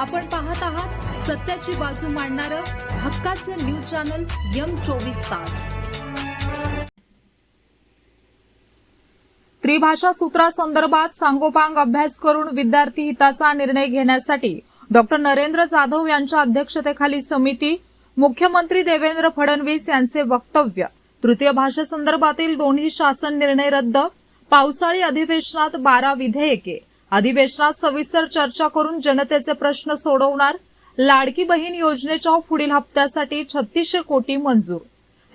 आपण पाहत आहात सत्याची बाजू मांडणार हक्काचं न्यूज चॅनल यम चोवीस तास. त्रिभाषा सूत्रासंदर्भात सांगोपांग अभ्यास करून विद्यार्थी हिताचा निर्णय घेण्यासाठी डॉक्टर नरेंद्र जाधव यांच्या अध्यक्षतेखाली समिती मुख्यमंत्री देवेंद्र फडणवीस यांचे वक्तव्य. तृतीय भाषेसंदर्भातील दोन्ही शासन निर्णय रद्द. पावसाळी अधिवेशनात बारा विधेयके. अधिवेशनात सविस्तर चर्चा करून जनतेचे प्रश्न सोडवणार लाडकी बहीण योजनेच्या पुढील हप्त्यासाठी छत्तीसशे कोटी मंजूर.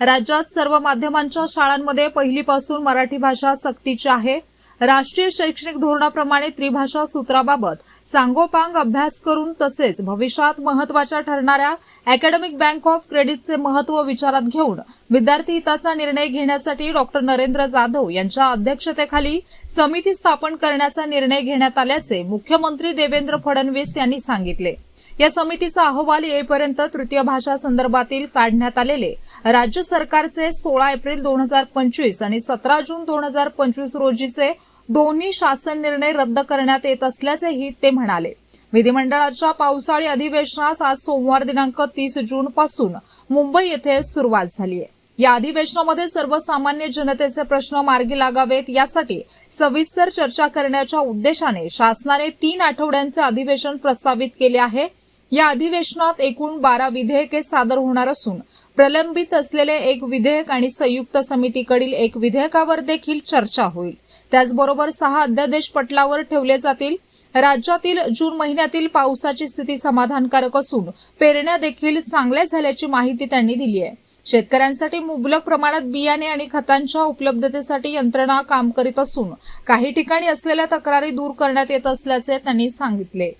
राज्यात सर्व माध्यमांच्या शाळांमध्ये पहिलीपासून मराठी भाषा सक्तीची आहे. राष्ट्रीय शैक्षणिक धोरणाप्रमाणे त्रिभाषा सूत्राबाबत सांगोपांग अभ्यास करून तसेच भविष्यात महत्त्वाच्या ठरणाऱ्या अकॅडमिक बँक ऑफ क्रेडिटचे महत्त्व विचारात घेऊन विद्यार्थी हिताचा निर्णय घेण्यासाठी डॉक्टर नरेंद्र जाधव यांच्या अध्यक्षतेखाली समिती स्थापन करण्याचा निर्णय घेण्यात आल्याचे मुख्यमंत्री देवेंद्र फडणवीस यांनी सांगितले. या समितीचा अहवाल येईपर्यंत तृतीय भाषा संदर्भातील काढण्यात आलेले राज्य सरकारचे सोळा एप्रिल दोन हजार पंचवीस आणि सतरा जून दोन हजार पंचवीस रोजीचे दोन्ही शासन निर्णय रद्द करण्यात येत असल्याचेही ते म्हणाले. विधिमंडळाच्या पावसाळी अधिवेशनास आज सोमवार दिनांक तीस जून पासून मुंबई येथे सुरुवात झाली आहे या अधिवेशनामध्ये सर्वसामान्य जनतेचे प्रश्न मार्गी लागावेत यासाठी सविस्तर चर्चा करण्याच्या उद्देशाने शासनाने तीन आठवड्यांचे अधिवेशन प्रस्तावित केले आहे. या अधिवेशनात एकूण बारा विधेयके सादर होणार असून प्रलंबित असलेले एक विधेयक आणि संयुक्त समितीकडील एक विधेयकावर देखील चर्चा होईल. त्याचबरोबर सहा अध्यादेश पटलावर ठेवले जातील. राज्यातील जून महिन्यातील पावसाची स्थिती समाधानकारक असून पेरण्या देखील चांगल्या झाल्याची माहिती त्यांनी दिली आहे. शेतकऱ्यांसाठी मुबलक प्रमाणात बियाणे आणि खतांच्या उपलब्धतेसाठी यंत्रणा काम करीत असून काही ठिकाणी असलेल्या तक्रारी दूर करण्यात येत असल्याचे त्यांनी सांगितले.